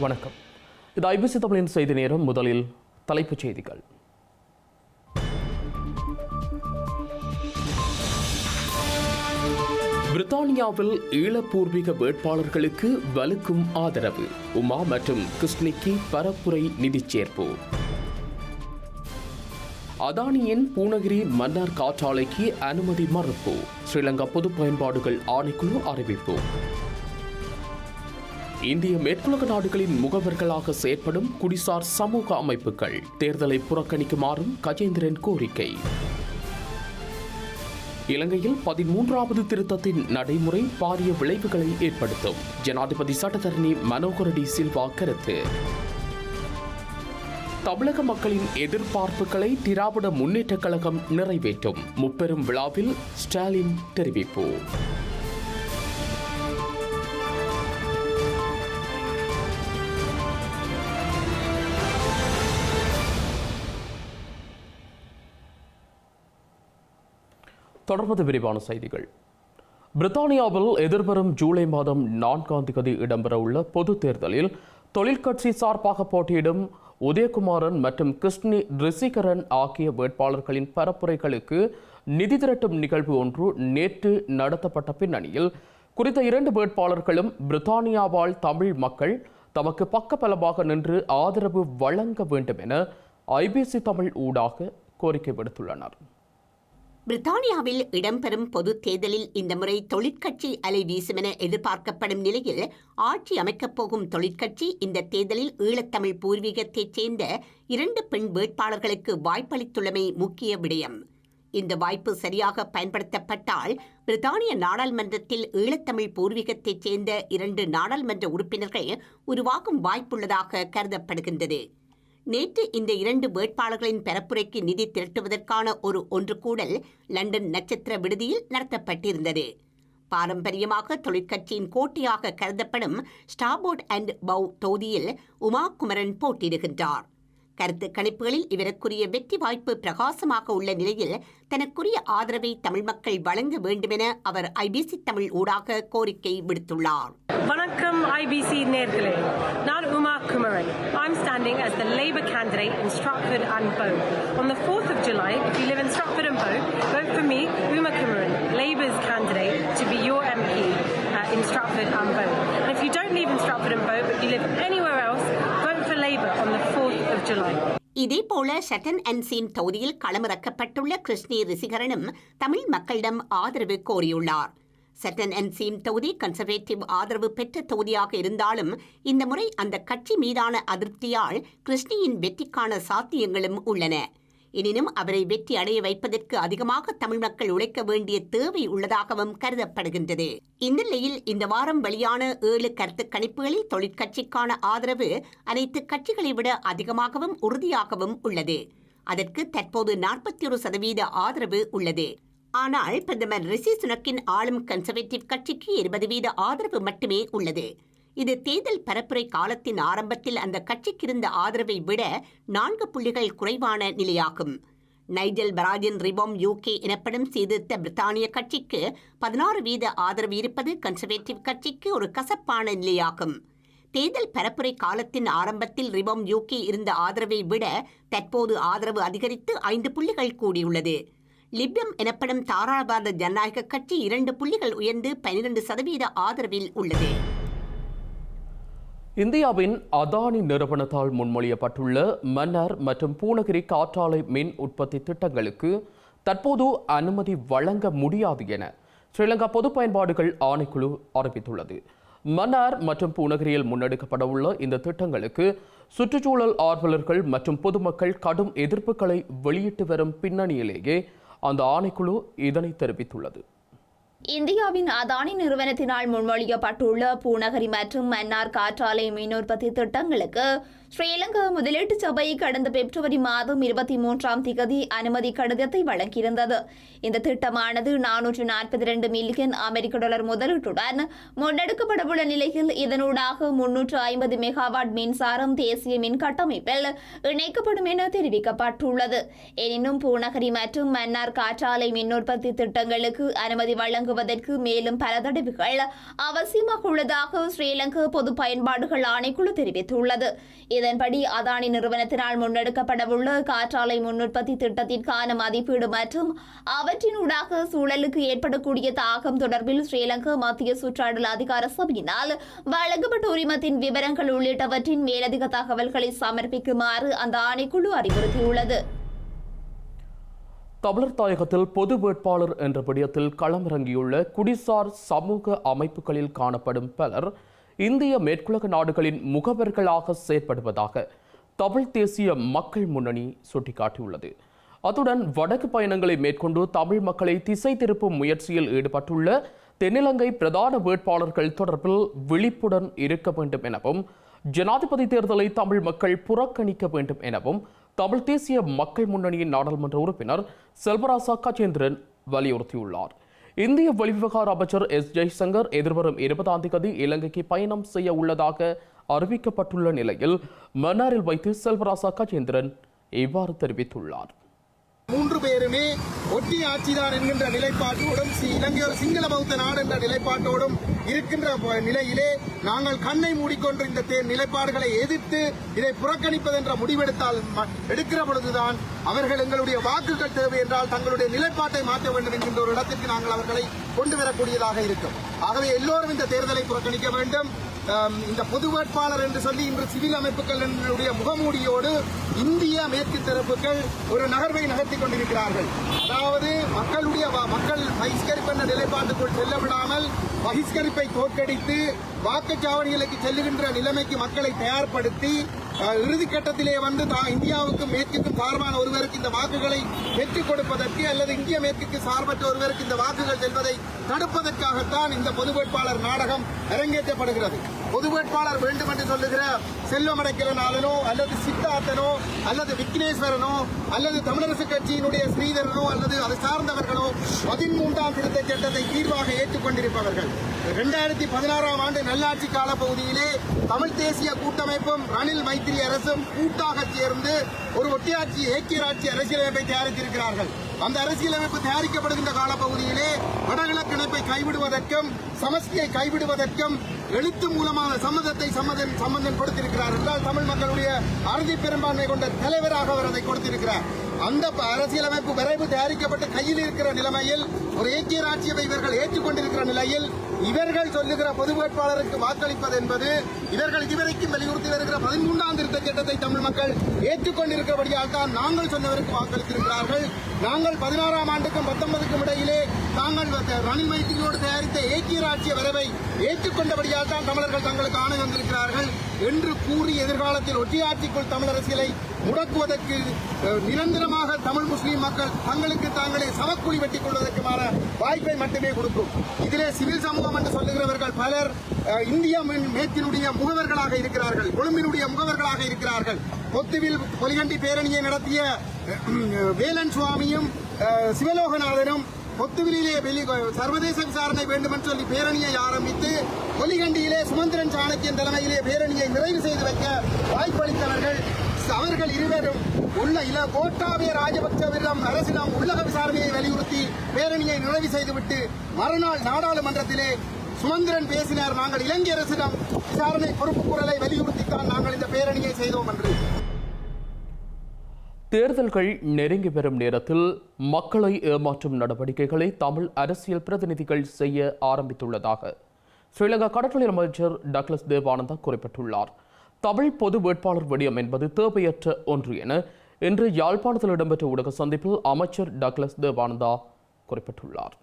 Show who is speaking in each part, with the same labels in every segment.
Speaker 1: வணக்கம். இது ஐபிசி தமிழின் செய்தி நேரம். முதலில் தலைப்புச் செய்திகள். பிரித்தானியாவில் ஈழப்பூர்வீக வேட்பாளர்களுக்கு வலுக்கும் ஆதரவு. உமா மற்றும் கிருஷ்ணிக்கு பரப்புரை நிதி சேர்ப்பு. அதானியின் பூனகிரி மன்னார் காற்றாலைக்கு அனுமதி மறுப்பு. ஸ்ரீலங்கா பொது பயன்பாடுகள் ஆணைக்குழு அறிவிப்பு. இந்திய மேற்குலக நாடுகளின் முகவர்களாக செயற்படும் குடிசார் சமூக அமைப்புகள். தேர்தலை புறக்கணிக்குமாறும் கஜேந்திரன் கோரிக்கை. இலங்கையில் பதிமூன்றாவது திருத்தத்தின் நடைமுறை பாரிய விளைவுகளை ஏற்படுத்தும். ஜனாதிபதி சட்டத்தரணி மனோகர் டி சில்வா கருத்து. தமிழக மக்களின் எதிர்பார்ப்புகளை திராவிட முன்னேற்றக் கழகம் நிறைவேற்றும். முப்பெரும் விழாவில் ஸ்டாலின் தெரிவிப்பு. தொடர்வது விரிவான செய்திகள். பிரித்தானியாவில் எதிர்வரும் ஜூலை மாதம் நான்காம் தேதி இடம்பெறவுள்ள பொது தேர்தலில் தொழிற்கட்சி சார்பாக போட்டியிடும் உதயகுமாரன் மற்றும் கிருஷ்ணி ரிஷிகரன் ஆகிய வேட்பாளர்களின் பரப்புரைகளுக்கு நிதி திரட்டும் நிகழ்வு ஒன்று நேற்று நடத்தப்பட்ட பின்னணியில் குறித்த இரண்டு வேட்பாளர்களும் பிரித்தானியாவால் தமிழ் மக்கள் தமக்கு பக்கபலமாக நின்று ஆதரவு வழங்க வேண்டும் என ஐபிசி தமிழ் ஊடாக கோரிக்கை விடுத்துள்ளனர்.
Speaker 2: பிரித்தானியாவில் இடம்பெறும் பொது தேர்தலில் இந்த முறை தொழிற்கட்சி அலை வீசுமென எதிர்பார்க்கப்படும் நிலையில் ஆட்சி அமைக்கப் போகும் தொழிற்கட்சி இந்த தேர்தலில் ஈழத்தமிழ் பூர்வீகத்தைச் சேர்ந்த இரண்டு பெண் வேட்பாளர்களுக்கு வாய்ப்பளித்துள்ளமை முக்கிய விடயம். இந்த வாய்ப்பு சரியாக பயன்படுத்தப்பட்டால் பிரித்தானிய நாடாளுமன்றத்தில் ஈழத்தமிழ் பூர்வீகத்தைச் சேர்ந்த இரண்டு நாடாளுமன்ற உறுப்பினர்கள் உருவாகும் வாய்ப்புள்ளதாக கருதப்படுகின்றது. நேற்று இந்த இரண்டு வேட்பாளர்களின் பரப்புரைக்கு நிதி திரட்டுவதற்கான ஒரு ஒன்று கூடல் லண்டன் நட்சத்திர விடுதியில் நடத்தப்பட்டிருந்தது. பாரம்பரியமாக தொழிற்கட்சியின் கோட்டையாக கருதப்படும் ஸ்டாபோர்ட் அண்ட் பவ் தொகுதியில் உமா குமரன் போட்டியிடுகின்றார். கருத்து கணிப்புகளில் இவருக்குரிய வெற்றி வாய்ப்பு பிரகாசமாக உள்ள நிலையில் தனக்குரிய ஆதரவை தமிழ் மக்கள் வழங்க வேண்டுமென அவர் ஐபிசி தமிழ் ஊடாக கோரிக்கை விடுத்துள்ளார்
Speaker 3: வணக்கம் ஐபிசி நேர்களே நான் Uma Kumaran I'm standing as the Labour candidate in Stratford and Bow. On the 4th of July, if you live in Stratford and Bow, vote for me, Uma Kumaran, Labour's candidate, to be your MP uh, in Stratford and Bow. And if you don't live in Stratford and Bow, but you live anywhere else, vote for Labour on
Speaker 2: இதேபோல ஷட்டன் and seam தொகுதியில் களமிறக்கப்பட்டுள்ள கிருஷ்ணி ரிசிகரனும் தமிழ் மக்களிடம் ஆதரவு கோரியுள்ளார். சட்டன் and Cheam தொகுதி conservative ஆதரவு பெற்ற தொகுதியாக இருந்தாலும் இந்த முறை அந்த கட்சி மீதான அதிருப்தியால் கிருஷ்ணியின் வெற்றிக்கான சாத்தியங்களும் உள்ளன. எனினும் அவரை வெற்றி அடைய வைப்பதற்கு அதிகமாக தமிழ் மக்கள் உழைக்க வேண்டிய தேவை உள்ளதாகவும் கருதப்படுகின்றது. இந்நிலையில் இந்த வாரம் வெளியான ஏழு கருத்து கணிப்புகளில் தொழிற்கட்சிக்கான ஆதரவு அனைத்து கட்சிகளை விட அதிகமாகவும் உறுதியாகவும் உள்ளது. அதற்கு தற்போது நாற்பத்தி ஒரு சதவீத ஆதரவு உள்ளது. ஆனால் பிரதமர் ரிஷி சுனக்கின் ஆளும் கன்சர்வேட்டிவ் கட்சிக்கு இருபது வீத ஆதரவு மட்டுமே உள்ளது. இது தேர்தல் பரப்புரை காலத்தின் ஆரம்பத்தில் அந்த கட்சிக்கு இருந்த ஆதரவை விட நான்கு புள்ளிகள் குறைவான நிலையாகும். நைஜல் பராஜின் ரிபோம் யூகே எனப்படும் சீர்திருத்த பிரித்தானிய கட்சிக்கு பதினாறு வீத ஆதரவு இருப்பது கன்சர்வேட்டிவ் கட்சிக்கு ஒரு கசப்பான நிலையாகும். தேர்தல் பரப்புரை காலத்தின் ஆரம்பத்தில் ரிபம் யூகே இருந்த ஆதரவை விட தற்போது ஆதரவு அதிகரித்து ஐந்து புள்ளிகள் கூடியுள்ளது. லிபியம் எனப்படும் தாராளவாத ஜனநாயக கட்சி இரண்டு புள்ளிகள் உயர்ந்து பனிரெண்டு சதவீத ஆதரவில் உள்ளது.
Speaker 1: இந்தியாவின் அதானி நிறுவனத்தால் முன்மொழியப்பட்டுள்ள மன்னார் மற்றும் பூனகிரி காற்றாலை மின் உற்பத்தி திட்டங்களுக்கு தற்போது அனுமதி வழங்க முடியாது என ஸ்ரீலங்கா பொது பயன்பாடுகள் ஆணைக்குழு அறிவித்துள்ளது. மன்னார் மற்றும் பூனகிரியில் முன்னெடுக்கப்படவுள்ள இந்த திட்டங்களுக்கு சுற்றுச்சூழல் ஆர்வலர்கள் மற்றும் பொதுமக்கள் கடும் எதிர்ப்புகளை வெளியிட்டு வரும் பின்னணியிலேயே அந்த ஆணைக்குழு இதனை தெரிவித்துள்ளது.
Speaker 4: இந்தியாவின் அதானி நிறுவனத்தினால் முன்மொழியப்பட்டுள்ள பூநகரி மற்றும் மன்னார் காற்றாலை மின் உற்பத்தி திட்டங்களுக்கு ஸ்ரீலங்கா முதலீட்டு சபை கடந்த பிப்ரவரி மாதம் இருபத்தி மூன்றாம் திகதி அனுமதி கடிதத்தை வழங்கியிருந்தது. இந்த திட்டமானது நானூற்று நாற்பத்தி இரண்டு மில்லியன் அமெரிக்க டாலர் முதலீட்டுடன் முன்னெடுக்கப்படவுள்ள நிலையில் இதனூடாக முன்னூற்று ஐம்பது மெகாவாட் மின்சாரம் தேசிய மின் கட்டமைப்பில் இணைக்கப்படும் என தெரிவிக்கப்பட்டுள்ளது. எனினும் பூநகரி மற்றும் மன்னார் காற்றாலை மின் உற்பத்தி திட்டங்களுக்கு அனுமதி வழங்குவதற்கு மேலும் பல தடவைகள் அவசியமாக உள்ளதாக ஸ்ரீலங்கா பொது பயன்பாடுகள் ஆணைக்குழு தெரிவித்துள்ளது. இதன்படி அதானி நிறுவனத்தினால் முன்னெடுக்கப்படவுள்ள காற்றாலை முன்னுற்பத்தி திட்டத்திற்கான மதிப்பீடு மற்றும் அவற்றினூடாக சூழலுக்கு ஏற்படக்கூடிய தாக்கம் தொடர்பில் ஸ்ரீலங்கா மத்திய சுற்றாடல் அதிகார சபையினால் வழங்கப்பட்ட உரிமத்தின் விவரங்கள் உள்ளிட்டவற்றின் மேலதிக தகவல்களை சமர்ப்பிக்குமாறு அந்த ஆணைக்குழு அறிவுறுத்தியுள்ளது.
Speaker 1: தமிழர் தாயகத்தில் பொது வேட்பாளர் என்ற விடயத்தில் களமிறங்கியுள்ள குடிசார் சமூக அமைப்புகளில் காணப்படும் பலர் இந்திய மேற்குலக நாடுகளின் முகவர்களாக செயற்படுவதாக தமிழ் தேசிய மக்கள் முன்னணி சுட்டிக்காட்டியுள்ளது. அத்துடன் வடக்கு பயணங்களை மேற்கொண்டு தமிழ் மக்களை திசை திருப்பும் முயற்சியில் ஈடுபட்டுள்ள தென்னிலங்கை பிரதான வேட்பாளர்கள் தொடர்பில் விழிப்புடன் இருக்க வேண்டும் எனவும் ஜனாதிபதி தேர்தலை தமிழ் மக்கள் புறக்கணிக்க வேண்டும் எனவும் தமிழ் தேசிய மக்கள் முன்னணியின் நாடாளுமன்ற உறுப்பினர் செல்வராசா கஜேந்திரன் வலியுறுத்தியுள்ளார். இந்திய வெளிவிவகார அமைச்சர் எஸ் ஜெய்சங்கர் எதிர்வரும் இருபதாம் தேதி இலங்கைக்கு பயணம் செய்ய உள்ளதாக அறிவிக்கப்பட்டுள்ள நிலையில் மன்னாரில் வைத்து செல்வராசா கஜேந்திரன் இவ்வாறு தெரிவித்துள்ளார்.
Speaker 5: மூன்று பேருமே ஒட்டி ஆட்சிதான் என்கின்ற நிலைப்பாட்டோடும் சி- இலங்கை ஒரு சிங்கள பௌத்த நாடு என்ற நிலைப்பாட்டோடும் இருக்கின்ற நிலையிலே நாங்கள் கண்ணை மூடிக்கொண்டு இந்த தேர் நிலைப்பாடுகளை எதிர்த்து இதை புறக்கணிப்பது என்ற முடிவெடுத்தால் ம- எடுக்கிற பொழுதுதான் அவர்கள் எங்களுடைய வாக்குகள் தேவை என்றால் தங்களுடைய நிலைப்பாட்டை மாற்ற வேண்டும் என்கின்ற ஒரு இடத்திற்கு நாங்கள் அவர்களை கொண்டு வரக்கூடியதாக இருக்கும். ஆகவே எல்லோரும் இந்த தேர்தலை புறக்கணிக்க வேண்டும். இந்த பொது வேட்பாளர் என்று சொல்லி இன்று சிவில் அமைப்புகளுடைய முகமூடியோடு இந்திய மேற்கு தரப்புகள் ஒரு நகர்வை நகர்த்தி கொண்டிருக்கிறார்கள். அதாவது மக்களுடைய மக்கள் பகிஷ்கரிப்பு நிலைப்பாட்டுக்குள் செல்ல விடாமல் பகிஷ்கரிப்பை தோற்கடித்து வாக்குச்சாவடிகளுக்கு செல்லுகின்ற நிலைமைக்கு மக்களை தயார்படுத்தி இறுதிக்கட்டத்திலே வந்து தா- இந்தியாவுக்கும் மேற்குக்கும் சார்பான ஒருவருக்கு இந்த வாக்குகளை பெற்றுக் கொடுப்பதற்கு அல்லது இந்திய மேற்குக்கு சார்பற்ற ஒருவருக்கு இந்த வாக்குகள் செல்வதை தடுப்பதற்காகத்தான் இந்த பொது வேட்பாளர் நாடகம் அரங்கேற்றப்படுகிறது. பொது வேட்பாளர் வேண்டும் என்று சொல்லுகிற செல்வமடைக்கிறனாலனோ அல்லது சித்தார்த்தனோ அல்லது விக்னேஸ்வரனோ அல்லது தமிழரசு கட்சியினுடைய ஸ்ரீதரனோ அல்லது அதை சார்ந்தவர்களோ பதிமூன்றாம் திருத்த சட்டத்தை தீர்வாக ஏற்றுக்கொண்டிருப்பவர்கள். இரண்டாயிரத்தி பதினாறாம் ஆண்டு நல்லாட்சி கால பகுதியிலே தமிழ் தேசிய கூட்டமைப்பும் ரணில் மைத்திரி அரசும் கூட்டாக சேர்ந்து ஒரு ஒட்டியாட்சி ஏக்கியராட்சி அரசியலமைப்பை தயாரித்திருக்கிறார்கள். அந்த அரசியலமைப்பு தயாரிக்கப்படுகின்ற காலப்பகுதியிலே வடகிழக்கு இணைப்பை கைவிடுவதற்கும் சமஸ்தியை கைவிடுவதற்கும் எழுத்து மூலமான சம்மதத்தை சம்மதம் சம்மந்தம் கொடுத்திருக்கிறார் என்றால் தமிழ் மக்களுடைய அறுதி பெரும்பான்மை கொண்ட தலைவராக அவர் அதை கொடுத்திருக்கிறார். அந்த அரசியலமைப்பு விரைவு தயாரிக்கப்பட்டு கையில் இருக்கிற நிலைமையில் ஒரு ஏக்கிய ராட்சியவை இவர்கள் ஏற்றுக்கொண்டிருக்கிற நிலையில் இவர்கள் சொல்லுகிற பொது வேட்பாளருக்கு வாக்களிப்பது என்பது இவர்கள் இதுவரைக்கும் வலியுறுத்தி வருகிற பதிமூன்றாம் திருத்த சட்டத்தை தமிழ் மக்கள் ஏற்றுக்கொண்டிருக்கிறபடியால் தான் நாங்கள் சொன்னவருக்கு வாக்களித்திருக்கிறார்கள். நாங்கள் பதினாறாம் ஆண்டுக்கும் பத்தொன்பதுக்கும் இடையிலே தாங்கள் ரணில் மைத்திரியோடு தயாரித்த ஏக்கிய ராட்சிய வரவை ஏற்றுக்கொண்டபடியால் தான் தமிழர்கள் தங்களுக்கு ஆணை வந்திருக்கிறார்கள். என்று கூறி எதிர்காலத்தில் ஒற்றையாட்சிக்குள் தமிழ் அரசியலை முடக்குவதற்கு நிரந்தரமாக தமிழ் முஸ்லீம் மக்கள் தங்களுக்கு தாங்களே சமக்குழி வெட்டிக் கொள்வதற்குமான வாய்ப்பை மட்டுமே கொடுக்கும். இதிலே சிவில் சமூகம் என்று சொல்லுகிறவர்கள் பலர் இந்திய மே- மேற்கினுடைய முகவர்களாக இருக்கிறார்கள் கொழும்பினுடைய முகவர்களாக இருக்கிறார்கள். கொத்துவில் பொலிகண்டி பேரணியை நடத்திய வேலன் சுவாமியும் சிவலோகநாதனும் கொத்துவிலே வெளி சர்வதேச விசாரணை வேண்டும் என்று சொல்லி பேரணியை ஆரம்பித்து பொலிகண்டியிலே சுமந்திரன் சாணக்கியன் தலைமையிலே பேரணியை நிறைவு செய்து வைக்க வாய்ப்பளித்தவர்கள் அவர்கள் இருவரும் உள்ள இல கோட்டாபய ராஜபக்சவிடம் அரசிடம் உள்ளக விசாரணையை வலியுறுத்தி பேரணியை நிறைவு செய்துவிட்டு மறுநாள் நாடாளுமன்றத்திலே சுமந்திரன் பேசினார். நாங்கள் இலங்கை அரசிடம் விசாரணை பொறுப்பு குரலை வலியுறுத்தித்தான் நாங்கள் இந்த பேரணியை செய்தோம் என்று.
Speaker 1: தேர்தல்கள் நெருங்கி வரும் நேரத்தில் மக்களை ஏமாற்றும் நடவடிக்கைகளை தமிழ் அரசியல் பிரதிநிதிகள் செய்ய ஆரம்பித்துள்ளதாக ஸ்ரீலங்கா கடற்றொழில் அமைச்சர் டக்ளஸ் தேவானந்தா குறிப்பிட்டுள்ளார். தமிழ் பொது வேட்பாளர் விடயம் என்பது தேவையற்ற ஒன்று என இன்று யாழ்ப்பாணத்தில் இடம்பெற்ற ஊடக சந்திப்பில் அமைச்சர் டக்ளஸ் தேவானந்தா குறிப்பிட்டுள்ளார்.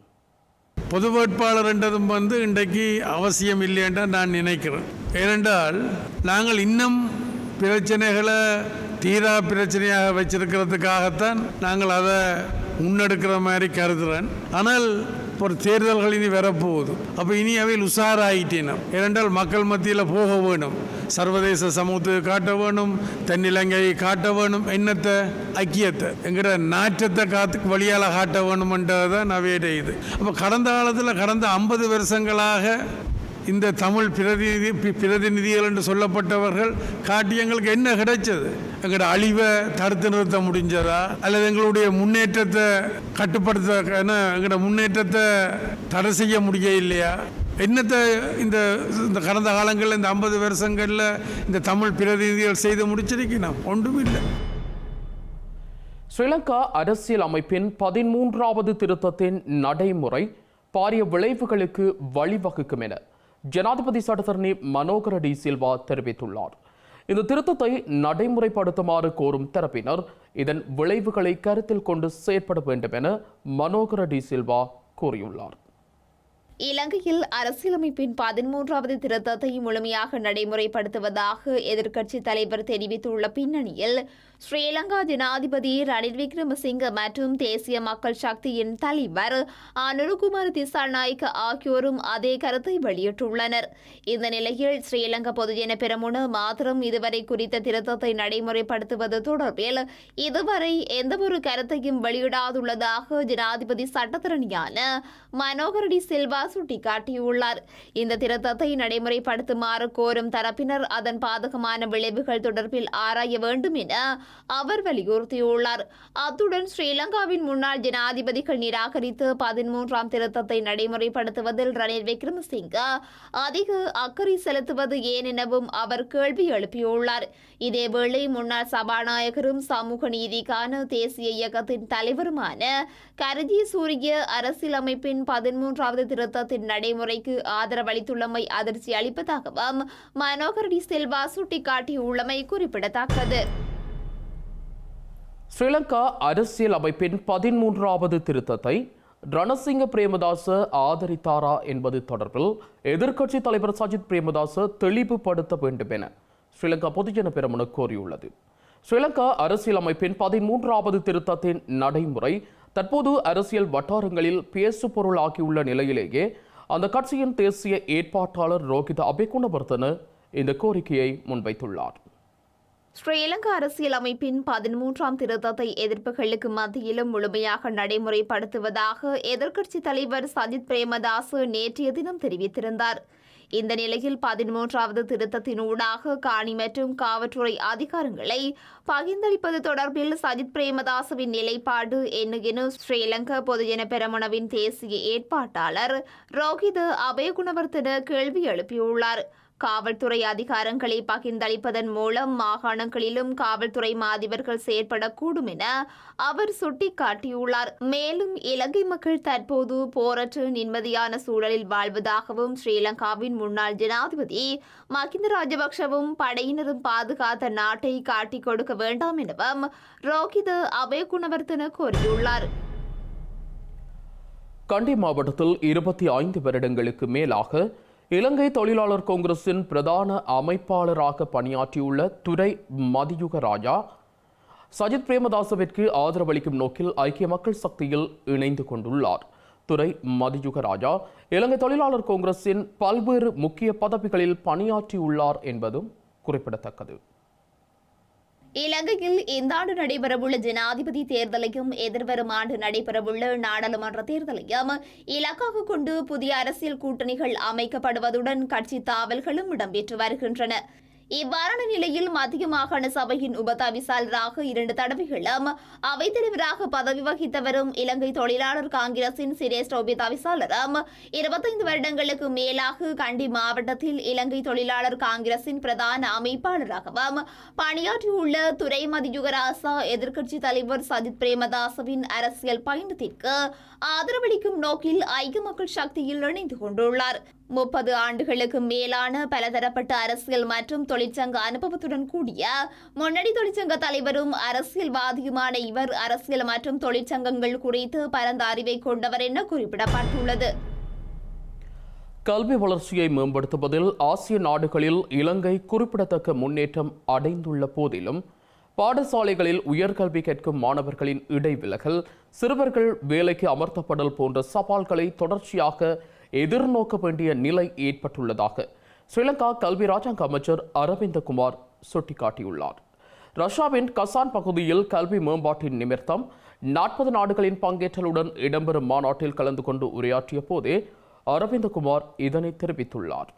Speaker 6: பொது வேட்பாளர் என்றதும் வந்து இன்றைக்கு அவசியம் இல்லை என்று நான் நினைக்கிறேன். ஏனென்றால் நாங்கள் இன்னும் பிரச்சனைகளை தீரா பிரச்சனையாக வச்சிருக்கிறதுக்காகத்தான் நாங்கள் அதை முன்னெடுக்கிற மாதிரி கருதுகிறேன் ஆனால் ஒரு தேர்தல்கள் இனி வரப்போகுது. அப்போ இனி அவையில் உஷாராயிட்டேனும் ஏனென்றால் மக்கள் மத்தியில் போக வேணும். சர்வதேச சமூகத்துக்கு காட்ட வேணும். தென்னிலங்கையை காட்ட வேணும். என்னத்தை ஐக்கியத்தை என்கிற நாற்றத்தை காத்து வழியால் காட்ட வேணுமென்றது தான் அவையிட இது. அப்போ கடந்த காலத்தில் கடந்த ஐம்பது வருஷங்களாக இந்த தமிழ் பிரதிநிதி பிரதிநிதிகள் என்று சொல்லப்பட்டவர்கள் காட்டி எங்களுக்கு என்ன கிடைச்சது? எங்களோட அழிவை தடுத்து நிறுத்த முடிஞ்சதா? அல்லது எங்களுடைய முன்னேற்றத்தை கட்டுப்படுத்த என்ன எங்களோட முன்னேற்றத்தை தடை செய்ய முடிய இல்லையா? என்னத்தை இந்த இந்த கடந்த காலங்களில் இந்த ஐம்பது வருஷங்களில் இந்த தமிழ் பிரதிநிதிகள் செய்து முடிச்சிருக்கணும்? ஒன்றும் இல்லை.
Speaker 1: ஸ்ரீலங்கா அரசியல் அமைப்பின் பதிமூன்றாவது திருத்தத்தின் நடைமுறை பாரிய விளைவுகளுக்கு வழிவகுக்கும் என ஜனாதிபதி சட்டத்தரணி மனோகர டி சில்வா தெரிவித்துள்ளார். இந்த திருத்தத்தை நடைமுறைப்படுத்துமாறு கோரும் தரப்பினர் இதன் விளைவுகளை கருத்தில் கொண்டு செயற்பட வேண்டும் என மனோகர டி சில்வா கூறியுள்ளார்.
Speaker 4: இலங்கையில் அரசியலமைப்பின் பதிமூன்றாவது திருத்தத்தை முழுமையாக நடைமுறைப்படுத்துவதாக எதிர்க்கட்சி தலைவர் தெரிவித்துள்ள பின்னணியில் ஸ்ரீலங்கா ஜனாதிபதி ரணில் விக்ரமசிங்க மற்றும் தேசிய மக்கள் சக்தியின் தலைவர் அனுருகுமார் திசாநாயக்க ஆகியோரும் அதே கருத்தை வெளியிட்டுள்ளனர். இந்த நிலையில் ஸ்ரீலங்கா பொதுஜன பெருமுன மாத்திரம் இதுவரை குறித்த திருத்தத்தை நடைமுறைப்படுத்துவது தொடர்பில் இதுவரை எந்தவொரு கருத்தையும் வெளியிடாதுள்ளதாக ஜனாதிபதி சட்டத்தரணியான மனோகரடி செல்வா சுட்டிக்காட்டியுள்ளார். இந்த திருத்தத்தை நடைமுறைப்படுத்துமாறு கோரும் தரப்பினர் அதன் பாதகமான விளைவுகள் தொடர்பில் ஆராய வேண்டும் என அவர் வலியுறுத்தியுள்ளார். அத்துடன் ஸ்ரீலங்காவின் முன்னாள் ஜனாதிபதிகள் நிராகரித்து பதிமூன்றாம் திருத்தத்தை நடைமுறைப்படுத்துவதில் ரணில் விக்ரமசிங்க அதிக அக்கறை செலுத்துவது ஏன் எனவும் அவர் கேள்வி எழுப்பியுள்ளார். இதேவேளை முன்னாள் சபாநாயகரும் சமூக நீதிக்கான தேசிய இயக்கத்தின் தலைவருமான கருதி சூரிய அரசியலமைப்பின் பதிமூன்றாவது திருத்தத்தின் நடைமுறைக்கு ஆதரவளித்துள்ளமை அதிர்ச்சி அளிப்பதாகவும் மனோகரடி செல்வா சுட்டிக்காட்டியுள்ளமை குறிப்பிடத்தக்கது.
Speaker 1: ஸ்ரீலங்கா அரசியல் அமைப்பின் பதிமூன்றாவது திருத்தத்தை ரணசிங்க பிரேமதாச ஆதரித்தாரா என்பது தொடர்பில் எதிர்க்கட்சித் தலைவர் சஜித் பிரேமதாச தெளிவுபடுத்த வேண்டும் என ஸ்ரீலங்கா பொதுஜன பெருமனு கோரியுள்ளது. ஸ்ரீலங்கா அரசியலமைப்பின் பதிமூன்றாவது திருத்தத்தின் நடைமுறை தற்போது அரசியல் வட்டாரங்களில் பேசு பொருளாகியுள்ள நிலையிலேயே அந்த கட்சியின் தேசிய ஏற்பாட்டாளர் ரோஹித் அபேகுணவர்தன இந்த கோரிக்கையை முன்வைத்துள்ளார்.
Speaker 4: ஸ்ரீலங்கா அரசியல் அமைப்பின் பதிமூன்றாம் திருத்தத்தை எதிர்ப்புகளுக்கு மத்தியிலும் முழுமையாக நடைமுறைப்படுத்துவதாக எதிர்க்கட்சித் தலைவர் சஜித் பிரேமதாசு நேற்றைய தினம் தெரிவித்திருந்தார். இந்த நிலையில் பதிமூன்றாவது திருத்தத்தினூடாக காணி மற்றும் காவல்துறை அதிகாரங்களை பகிர்ந்தளிப்பது தொடர்பில் சஜித் பிரேமதாசவின் நிலைப்பாடு என்ன என ஸ்ரீலங்கா பொதுஜன பெரமுனவின் தேசிய ஏற்பாட்டாளர் ரோஹித அபயகுணவர்த்தன கேள்வி எழுப்பியுள்ளார். காவல்துறை அதிகாரங்களை பகிர்ந்தளிப்பதன் மூலம் மாகாணங்களிலும் காவல்துறை மாதிபர்கள் செயற்படக்கூடும் என அவர் சுட்டிக்காட்டியுள்ளார். மேலும் இலங்கை மக்கள் தற்போது போரற்ற நிம்மதியான சூழலில் வாழ்வதாகவும் ஸ்ரீலங்காவின் முன்னாள் ஜனாதிபதி மகிந்த ராஜபக்ஷவும் படையினரும் பாதுகாத்த நாட்டை காட்டிக் கொடுக்க வேண்டாம் எனவும் ரோஹித அபயகுணவர்த்தன கோரியுள்ளார்
Speaker 1: கண்டி மாவட்டத்தில் இருபத்தி ஐந்து வருடங்களுக்கு மேலாக இலங்கை தொழிலாளர் காங்கிரசின் பிரதான அமைப்பாளராக பணியாற்றியுள்ள துரை மதியுக ராஜா சஜித் பிரேமதாசவிற்கு ஆதரவளிக்கும் நோக்கில் ஐக்கிய மக்கள் சக்தியில் இணைந்து கொண்டுள்ளார். துரை மதியுக ராஜா இலங்கை தொழிலாளர் காங்கிரசின் பல்வேறு முக்கிய பதவிகளில் பணியாற்றியுள்ளார் என்பதும் குறிப்பிடத்தக்கது.
Speaker 4: இலங்கையில் இந்த ஆண்டு நடைபெறவுள்ள ஜனாதிபதி தேர்தலையும் எதிர்வரும் ஆண்டு நடைபெறவுள்ள நாடாளுமன்ற தேர்தலையும் இலக்காக கொண்டு புதிய அரசியல் கூட்டணிகள் அமைக்கப்படுவதுடன் கட்சி தாவல்களும் இடம்பெற்று வருகின்றன. இவ்வாறான நிலையில் மத்திய மாகாண சபையின் உபதவிசாளராக இரண்டு தடவைகளும் அவைத்தலைவராக பதவி வகித்தவரும் இலங்கை தொழிலாளர் காங்கிரசின் சிரேஷ்ட உபதவிசாளரும் இருபத்தைந்து வருடங்களுக்கு மேலாக கண்டி மாவட்டத்தில் இலங்கை தொழிலாளர் காங்கிரசின் பிரதான அமைப்பாளராகவும் பணியாற்றியுள்ள துரைமதி யுகராசா எதிர்க்கட்சி தலைவர் சஜித் பிரேமதாசவின் அரசியல் பயணத்திற்கு ஆதரவளிக்கும் நோக்கில் ஐக்கிய மக்கள் சக்தியில் இணைந்து கொண்டுள்ளார். முப்பது ஆண்டுகளுக்கு மேலான பலதரப்பட்ட அரசியல் மற்றும் தொழிற்சங்க அனுபவத்துடன் கூடிய முன்னணி தொழிற்சங்க தலைவரும் அரசியல்வாதியுமான இவர் அரசியல் மற்றும் தொழிற்சங்கங்கள் குறித்து பரந்த அறிவை கொண்டவர் என குறிப்பிடப்பட்டுள்ளது.
Speaker 1: கல்வி வளர்ச்சியை மேம்படுத்துவதில் ஆசிய நாடுகளில் இலங்கை குறிப்பிடத்தக்க முன்னேற்றம் அடைந்துள்ள போதிலும் பாடசாலைகளில் உயர்கல்வி கேட்கும் மாணவர்களின் இடைவிலகல் சிறுவர்கள் வேலைக்கு அமர்த்தப்படல் போன்ற சவால்களை தொடர்ச்சியாக எதிர்நோக்க வேண்டிய நிலை ஏற்பட்டுள்ளதாக ஸ்ரீலங்கா கல்வி ராஜாங்க அமைச்சர் அரவிந்த குமார் சுட்டிக்காட்டியுள்ளார். ரஷ்யாவின் கசான் பகுதியில் கல்வி மேம்பாட்டின் நிமித்தம் நாற்பது நாடுகளின் பங்கேற்றலுடன் இடம்பெறும் மாநாட்டில் கலந்து கொண்டு உரையாற்றிய போதே அரவிந்தகுமார் இதனை தெரிவித்துள்ளார்.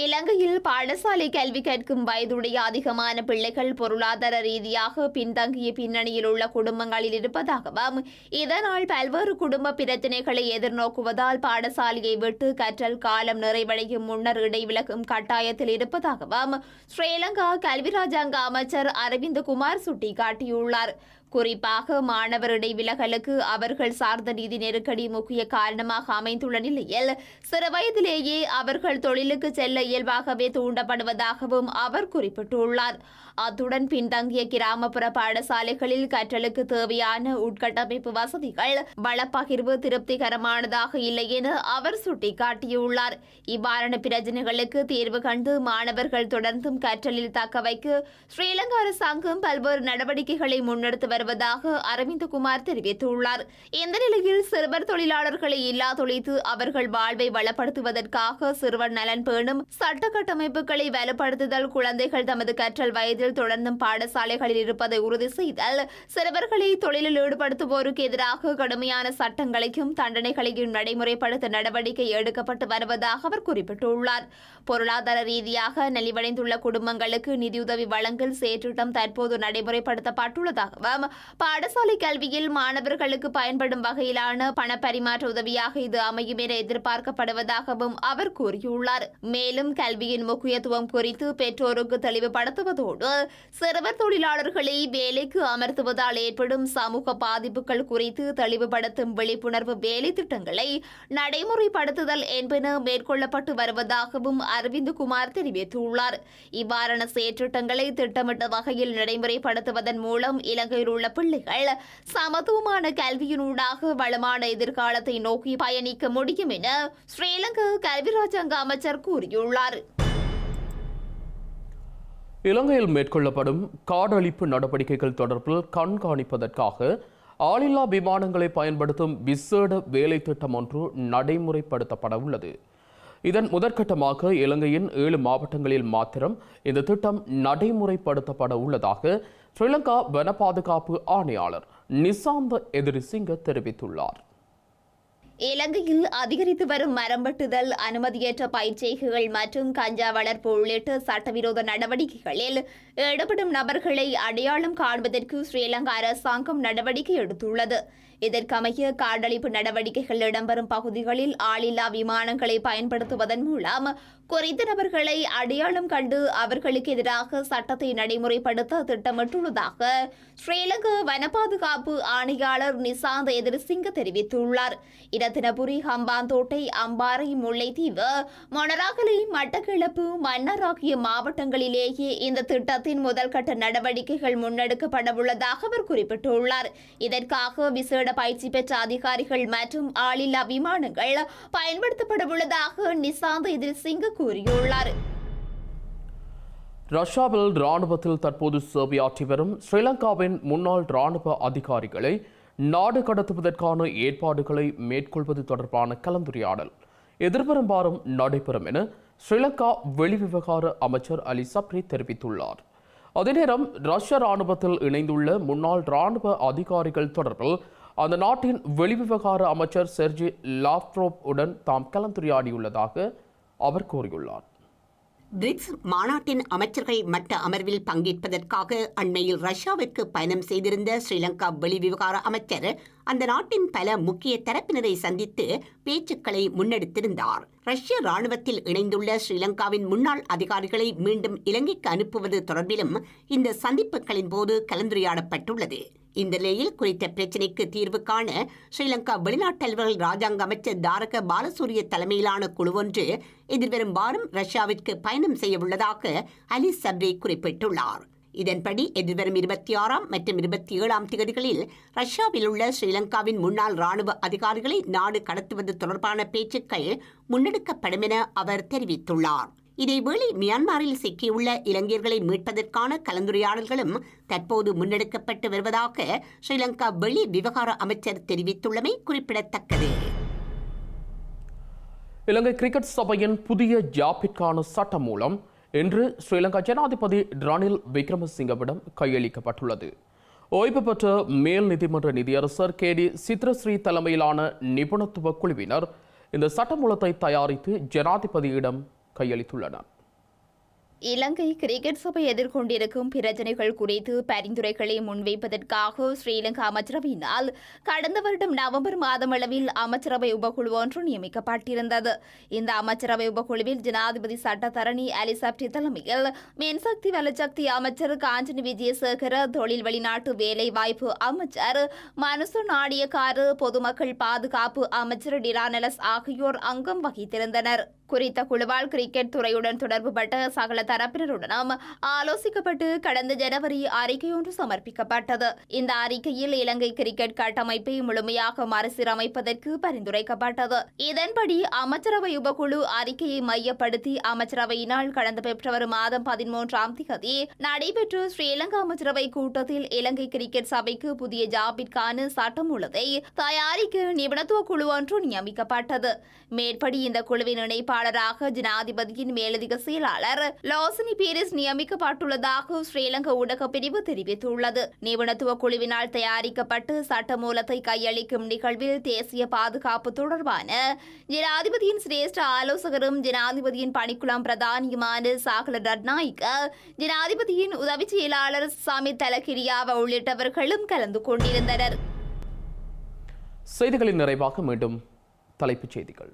Speaker 4: இலங்கையில் பாடசாலை கல்வி கற்கும் வயதுடைய அதிகமான பிள்ளைகள் பொருளாதார ரீதியாக பின்தங்கிய பின்னணியில் உள்ள குடும்பங்களில் இருப்பதாகவும் இதனால் பல்வேறு குடும்ப பிரச்சினைகளை எதிர்நோக்குவதால் பாடசாலையை விட்டு கற்றல் காலம் நிறைவடையும் முன்னர் இடைவிலகும் கட்டாயத்தில் இருப்பதாகவும் ஸ்ரீலங்கா கல்வி ராஜாங்க அமைச்சர் அரவிந்த் குமார் சுட்டிக்காட்டியுள்ளார். குறிப்பாக மாணவர் இடைவிலகலுக்கு அவர்கள் சார்ந்த நிதி நெருக்கடி முக்கிய காரணமாக அமைந்துள்ள நிலையில் சிறு வயதிலேயே அவர்கள் தொழிலுக்கு செல்ல இயல்பாகவே தூண்டப்படுவதாகவும் அவர் குறிப்பிட்டுள்ளார். அத்துடன் பின்தங்கிய கிராமப்புற பாடசாலைகளில் கற்றலுக்கு தேவையான உட்கட்டமைப்பு வசதிகள் வளப்பகிர்வு திருப்திகரமானதாக இல்லை என அவர் சுட்டிக்காட்டியுள்ளார். இவ்வாறான பிரச்சனைகளுக்கு தீர்வு கண்டு மாணவர்கள் தொடர்ந்தும் கற்றலில் தக்க வைக்க ஸ்ரீலங்கா அரசாங்கம் பல்வேறு நடவடிக்கைகளை முன்னெடுத்து வருவதாக அரவிந்தகுமார் தெரிவித்துள்ளார். இந்த நிலையில் சிறுவர் தொழிலாளர்களை இல்லாதொழித்து அவர்கள் வாழ்வை வளப்படுத்துவதற்காக சிறுவர் நலன் பேணும் சட்ட கட்டமைப்புகளை வலுப்படுத்துதல் குழந்தைகள் தமது கற்றல் வயதில் தொடர்ந்தும் பாடசாலைகளில் இருப்பதை உறுதி செய்தால் சிறுவர்களை தொழிலில் ஈடுபடுத்துவோருக்கு எதிராக கடுமையான சட்டங்களையும் தண்டனைகளையும் நடைமுறைப்படுத்த நடவடிக்கை எடுக்கப்பட்டு வருவதாக அவர் குறிப்பிட்டுள்ளார். பொருளாதார ரீதியாக நலிவடைந்துள்ள குடும்பங்களுக்கு நிதியுதவி வழங்கல் செயற்றிட்டம் தற்போது நடைமுறைப்படுத்தப்பட்டுள்ளதாகவும் பாடசாலை கல்வியில் மாணவர்களுக்கு பயன்படும் வகையிலான பணப்பரிமாற்ற உதவியாக இது அமையும் என எதிர்பார்க்கப்படுவதாகவும் அவர் கூறியுள்ளார். மேலும் கல்வியின் முக்கியத்துவம் குறித்து பெற்றோருக்கு தெளிவுபடுத்துவதோடு சிறுவர் தொழிலாளர்களை வேலைக்கு அமர்த்துவதால் ஏற்படும் சமூக பாதிப்புகள் குறித்து தெளிவுபடுத்தும் விழிப்புணர்வு வேலை திட்டங்களை நடைமுறைப்படுத்துதல் என்பன மேற்கொள்ளப்பட்டு வருவதாகவும் அரவிந்த் குமார் தெரிவித்துள்ளார். இவ்வாறான செயற்றிட்டங்களை திட்டமிட்ட வகையில் நடைமுறைப்படுத்துவதன் மூலம் இலங்கையில் உள்ள பிள்ளைகள் சமத்துவமான கல்வியினூடாக வளமான எதிர்காலத்தை நோக்கி பயணிக்க முடியும் என ஸ்ரீலங்கா கல்வி ராஜாங்க அமைச்சர் கூறியுள்ளார்.
Speaker 1: இலங்கையில் மேற்கொள்ளப்படும் காடழிப்பு நடவடிக்கைகள் தொடர்பில் கண்காணிப்பதற்காக ஆளில்லா விமானங்களை பயன்படுத்தும் விசேட வேலை திட்டம் ஒன்று நடைமுறைப்படுத்தப்பட உள்ளது. இதன் முதற்கட்டமாக இலங்கையின் ஏழு மாவட்டங்களில் மாத்திரம் இந்த திட்டம் நடைமுறைப்படுத்தப்பட உள்ளதாக ஸ்ரீலங்கா வன பாதுகாப்பு ஆணையாளர் நிசாந்த எதிரிசிங்க தெரிவித்துள்ளார்.
Speaker 4: இலங்கையில் அதிகரித்து வரும் மரம் வெட்டுதல் அனுமதியற்ற பயிற்சிகள் மற்றும் கஞ்சா வளர்ப்பு உள்ளிட்ட சட்டவிரோத நடவடிக்கைகளில் ஈடுபடும் நபர்களை அடையாளம் காண்பதற்கு ஸ்ரீலங்கா அரசாங்கம் நடவடிக்கை எடுத்துள்ளது. இதற்கமைய காடழிப்பு நடவடிக்கைகள் இடம்பெறும் பகுதிகளில் ஆளில்லா விமானங்களை பயன்படுத்துவதன் மூலம் குறித்த நபர்களை அடையாளம் கண்டு அவர்களுக்கு எதிராக சட்டத்தை நடைமுறைப்படுத்த திட்டமிட்டுள்ளதாக ஸ்ரீலங்கா வன பாதுகாப்பு ஆணையாளர் நிசாந்த எதிர்சிங்க தெரிவித்துள்ளார். இரத்தினபுரி ஹம்பாந்தோட்டை அம்பாறை முல்லைத்தீவு மொனராகலை மட்டக்கிழப்பு மன்னார் ஆகிய மாவட்டங்களிலேயே இந்த திட்டத்தின் முதல்கட்ட நடவடிக்கைகள் முன்னெடுக்கப்படவுள்ளதாக அவர் குறிப்பிட்டுள்ளார். இதற்காக விசேட பயிற்சி பெற்ற அதிகாரிகள் மற்றும் ஆளில்லா விமானங்கள் பயன்படுத்தப்பட உள்ளதாக நிசாந்த சிங் கூறியுள்ளார்.
Speaker 1: ரஷ்யாவில் ராணுவத்தில் தற்போது சேவையாற்றி வரும் ஸ்ரீலங்காவின் முன்னாள் ராணுவ அதிகாரிகளை நாடு கடத்துவதற்கான ஏற்பாடுகளை மேற்கொள்வது தொடர்பான கலந்துரையாடல் எதிர்வரும் வாரம் நடைபெறும் என ஸ்ரீலங்கா வெளிவிவகார அமைச்சர் அலி சப்ரி தெரிவித்துள்ளார். அதே நேரம் ரஷ்ய இராணுவத்தில் இணைந்துள்ள முன்னாள் இராணுவ அதிகாரிகள் தொடர்பில் அந்த நாட்டின் வெளிவிவகார அமைச்சர் செர்ஜி லாவ்ரோப் உடன் தாம் கலந்துரையாடியுள்ளதாக அவர் கூறியுள்ளார்.
Speaker 2: பிரிக்ஸ் மாநாட்டின் அமைச்சர்கள் மட்ட அமர்வில் பங்கேற்பதற்காக அண்மையில் ரஷ்யாவிற்கு பயணம் செய்திருந்த ஸ்ரீலங்கா வெளிவிவகார அமைச்சர் அந்த நாட்டின் பல முக்கிய தரப்பினரை சந்தித்து பேச்சுக்களை முன்னெடுத்திருந்தார். ரஷ்ய ராணுவத்தில் இணைந்துள்ள ஸ்ரீலங்காவின் முன்னாள் அதிகாரிகளை மீண்டும் இலங்கைக்கு அனுப்புவது தொடர்பிலும் இந்த சந்திப்புகளின் போது கலந்துரையாடப்பட்டுள்ளது. இந்த நிலையில் குறித்த பிரச்சினைக்கு தீர்வு காண ஸ்ரீலங்கா வெளிநாட்டலுவல் ராஜாங்க அமைச்சர் தாரக பாலசூரிய தலைமையிலான குழு ஒன்று எதிர்வரும் வாரம் ரஷ்யாவிற்கு பயணம் செய்யவுள்ளதாக அலி சப்ரி குறிப்பிட்டுள்ளார். இதன்படி எதிர்வரும் இருபத்தி ஆறாம் மற்றும் இருபத்தி ஏழாம் தேதிகளில் ரஷ்யாவில் உள்ள ஸ்ரீலங்காவின் முன்னாள் ராணுவ அதிகாரிகளை நாடு கடத்துவது தொடர்பான பேச்சுக்கள் முன்னெடுக்கப்படும் என அவர் தெரிவித்துள்ளார். இதேவேளை மியான்மரில் சிக்கியுள்ள இலங்கையர்களை மீட்பதற்கான கலந்துரையாடல்களும் தற்போது முன்னெடுக்கப்பட்டு வருவதாக ஸ்ரீலங்கா வெளி விவகார அமைச்சர் தெரிவித்துள்ளமை குறிப்பிடத்தக்கது.
Speaker 1: இலங்கை கிரிக்கெட் சபையின் புதிய ஜாப்பிற்கான சட்டம் மூலம் இன்று ஸ்ரீலங்கா ஜனாதிபதி ரணில் விக்ரமசிங்கவிடம் கையளிக்கப்பட்டுள்ளது. ஓய்வு பெற்ற மேல் நீதிமன்ற நிதியரசர் கே டி சித்ரஸ்ரீ தலைமையிலான நிபுணத்துவ குழுவினர் இந்த சட்டமூலத்தை தயாரித்து ஜனாதிபதியிடம் கையளித்துள்ளனர்
Speaker 4: இலங்கை கிரிக்கெட் சபை எதிர்கொண்டிருக்கும் பிரச்சனைகள் குறித்து பரிந்துரைகளை முன்வைப்பதற்காக ஸ்ரீலங்கா அமைச்சரவையினால் கடந்த வருடம் நவம்பர் மாதம் அளவில் அமைச்சரவை உபக்குழு ஒன்று நியமிக்கப்பட்டிருந்தது. இந்த அமைச்சரவை உபக்குழுவில் ஜனாதிபதி சட்டத்தரணி அலிசப்டி தலைமையில் மின்சக்தி வலசக்தி அமைச்சர் காஞ்சனி விஜயசேகர தொழில் வெளிநாட்டு வேலை வாய்ப்பு அமைச்சர் மனுசு நாடியக்காரு பொதுமக்கள் பாதுகாப்பு அமைச்சர் டிரானலஸ் ஆகியோர் அங்கம் வகித்திருந்தனர். குறித்த குழுவால் கிரிக்கெட் துறையுடன் தொடர்புபட்ட சகல தரப்பினருடனும் ஆலோசிக்கப்பட்டு கடந்த ஜனவரி அறிக்கை ஒன்று சமர்ப்பிக்கப்பட்டது. இந்த அறிக்கையில் இலங்கை கிரிக்கெட் கட்டமைப்பை முழுமையாக மறுசீரமைப்பதற்கு பரிந்துரைக்கப்பட்டது. இதன்படி அமைச்சரவை உபகுழு அறிக்கையை மையப்படுத்தி அமைச்சரவையினால் கடந்த பிப்ரவரி மாதம் பதிமூன்றாம் தேதி நடைபெற்ற ஸ்ரீலங்கா அமைச்சரவை கூட்டத்தில் இலங்கை கிரிக்கெட் சபைக்கு புதிய ஜாபிற்கான சட்டமூலத்தை தயாரிக்க நிபுணத்துவ குழு ஒன்று நியமிக்கப்பட்டது. மேற்படி இந்த குழுவின் பொறுப்பாளராக ஜனாதிபதியின் மேலதிக செயலாளர் லாசனி பீரிஸ் நியமிக்கப்பட்டுள்ளதாக ஸ்ரீலங்கா ஊடக பிரிவு தெரிவித்துள்ளது. நிபுணத்துவ குழுவினால் தயாரிக்கப்பட்டு சட்டமூலத்தை கையளிக்கும் நிகழ்வில் தேசிய பாதுகாப்பு தொடர்பான ஜனாதிபதியின் சிரேஷ்ட ஆலோசகரும் ஜனாதிபதியின் பணிக்குளம் பிரதானியுமான சாகல ரட்நாயக்க ஜனாதிபதியின் உதவி செயலாளர் சமித் தலகிரியாவ உள்ளிட்டவர்களும் கலந்து கொண்டிருந்தனர்.
Speaker 1: செய்திகளின் நிறைவாக மீண்டும் தலைப்புச் செய்திகள்.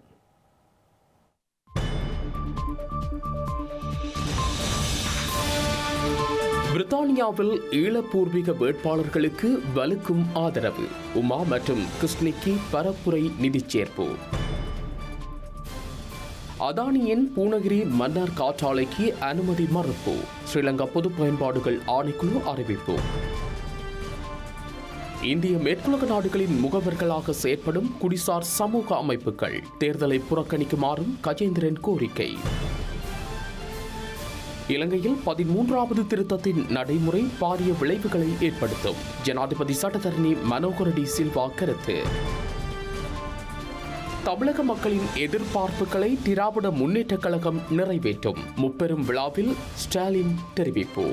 Speaker 1: பிரித்தானியாவில் ஈழப்பூர்வீக வேட்பாளர்களுக்கு வலுக்கும் ஆதரவு. உமா மற்றும் கிருஷ்ணிக்கு பரப்புரை நிதி சேர்ப்பு. அதானியின் பூனகிரி மன்னார் காற்றாலைக்கு அனுமதி மறுப்பு. ஸ்ரீலங்கா பொது பயன்பாடுகள் ஆணைக்குழு அறிவிப்பு. இந்திய மேற்குலக நாடுகளின் முகவர்களாக செயற்படும் குடிசார் சமூக அமைப்புகள். தேர்தலை புறக்கணிக்குமாறும் கஜேந்திரன் கோரிக்கை. இலங்கையில் பதிமூன்றாவது திருத்தத்தின் நடைமுறை பாரிய விளைவுகளை ஏற்படுத்தும். ஜனாதிபதி சட்டத்தரணி மனோகர் டி சில்வா கருத்து. தமிழக மக்களின் எதிர்பார்ப்புகளை திராவிட முன்னேற்றக் கழகம் நிறைவேற்றும். முப்பெரும் விழாவில் ஸ்டாலின் தெரிவிப்பு.